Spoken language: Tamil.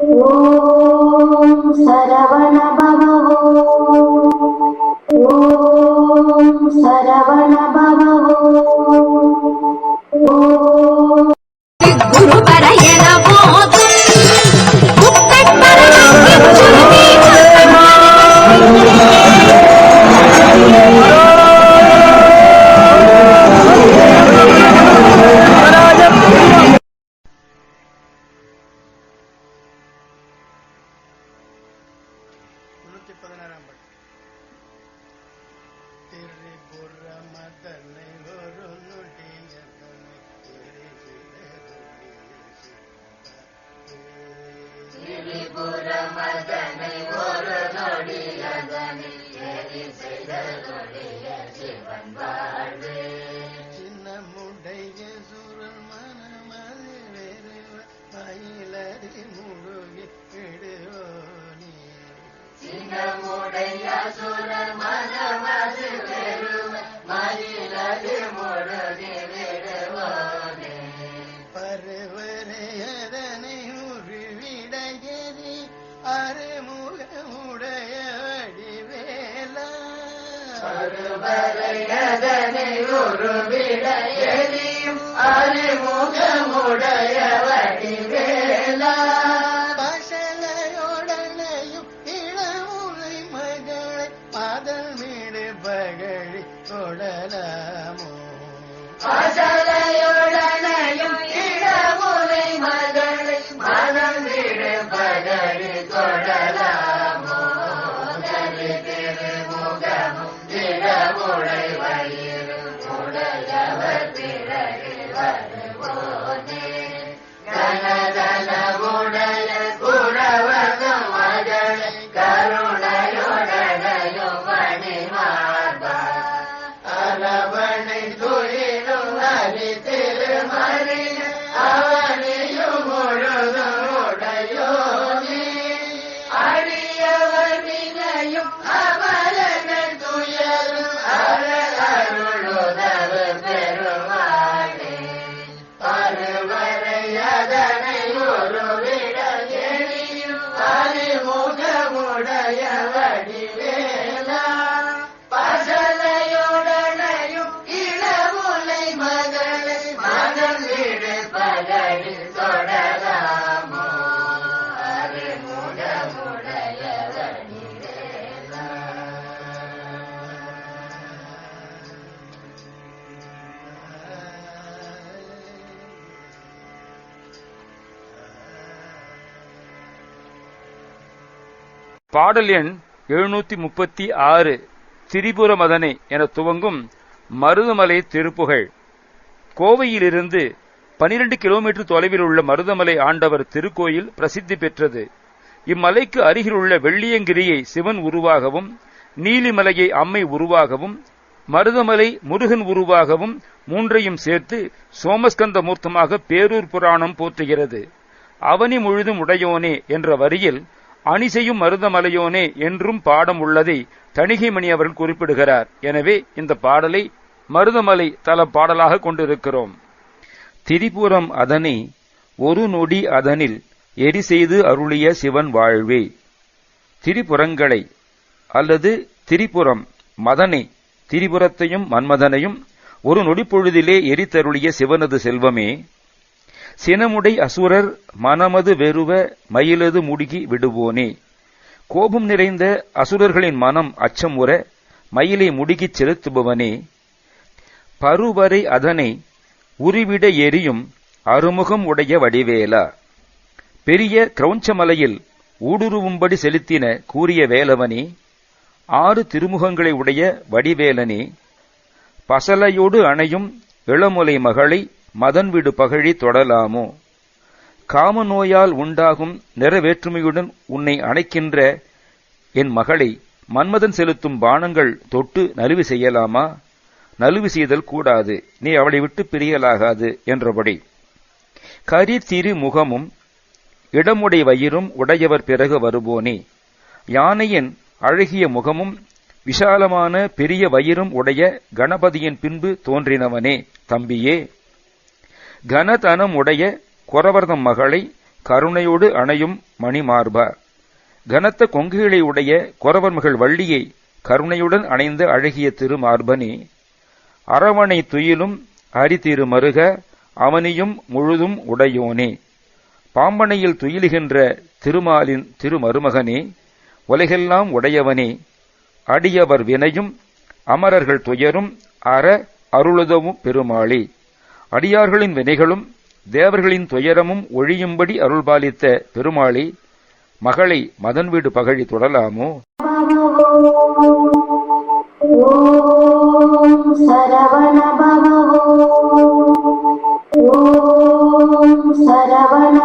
ॐ सरवण நூத்தி பதினாறாம் பாட்டு. திரிபுர மதனை ஒரு பருவரையதனை உருவிடையறி அருமுகமுடைய வடிவேலா பகழி தொடலமோ அசலையுடனையும் இடமுறை மகளை மதல் மீடு பகழி கொடலாமோ தனி திருமுகமும் வழி பாடல் எண் எழுநூத்தி முப்பத்தி ஆறு திரிபுர மதனை என துவங்கும் மருதமலை திருப்புகழ். கோவையிலிருந்து பனிரெண்டு கிலோமீட்டர் தொலைவில் உள்ள மருதமலை ஆண்டவர் திருக்கோயில் பிரசித்தி பெற்றது. இம்மலைக்கு அருகிலுள்ள வெள்ளியங்கிரியை சிவன் உருவாகவும் நீலிமலையை அம்மை உருவாகவும் மருதமலை முருகன் உருவாகவும் மூன்றையும் சேர்த்து சோமஸ்கந்த மூர்த்தமாக பேரூர் புராணம் போற்றுகிறது. அவனி முழுதும் உடையோனே என்ற வரியில் அணிசையும் மருதமலையோனே என்றும் பாடம் உள்ளதை தணிகைமணி அவர்கள் குறிப்பிடுகிறார். எனவே இந்த பாடலை மருதமலை தல பாடலாக கொண்டிருக்கிறோம். திரிபுரம் அதனை ஒரு நொடி அதனில் எரி செய்து அருளிய சிவன் வாழ்வே. திரிபுரங்களை அல்லது திரிபுரம் மதனை திரிபுரத்தையும் மன்மதனையும் ஒரு நொடிப்பொழுதிலே எரித்தருளிய சிவனது செல்வமே. சினமுடை அசுரர் மனமது வெறுவ மயிலது முடுகி விடுவோனே. கோபம் நிறைந்த அசுரர்களின் மனம் அச்சம் உற மயிலை முடுகிச் செலுத்துபவனே. பருவரை அதனை உருவிட எரியும் அருமுகம் உடைய வடிவேலா. பெரிய கிரௌஞ்சமலையில் ஊடுருவும்படி செலுத்தின கூறிய வேலவனே ஆறு திருமுகங்களை உடைய வடிவேலனே பசலையோடு அணையும் இளமுலை மகளை மதன்விடு பகழி தொடலாமோ? காம நோயால் உண்டாகும் நிறவேற்றுமையுடன் உன்னை அணைக்கின்ற என் மகளை மன்மதன் செலுத்தும் பானங்கள் தொட்டு நலுவி செய்யலாமா? நலுவி செய்தல் கூடாது. நீ அவளை விட்டு பிரியலாகாது என்றபடி. கரி திரு முகமும் இடமுடை வயிறும் உடையவர் பிறகு வருவோனே யானையின் அழகிய முகமும் விஷாலமான பெரிய வயிறும் உடைய கணபதியின் பின்பு தோன்றினவனே தம்பியே. கனதனம் உடைய குறவர்தம் மகளை கருணையோடு அணையும் மணிமார்பா கனத்த கொங்குகளை உடைய குறவர் மகள் வள்ளியை கருணையுடன் அணைந்த அழகிய திருமார்பனே. அரவணை துயிலும் அரிதிரு மருக அவனியும் முழுதும் உடையோனே. பாம்பனையில் துயிலுகின்ற திருமாலின் திருமருமகனே உலகெல்லாம் உடையவனே. அடியவர் வினையும் அமரர்கள் துயரும் அற அருளுதவும் பெருமாளே. அடியார்களின் வினைகளும் தேவர்களின் துயரமும் ஒழியும்படி அருள்பாலித்த பெருமாளி மகளை மதன் வீடு பகழி தொடலாமோ? சரவண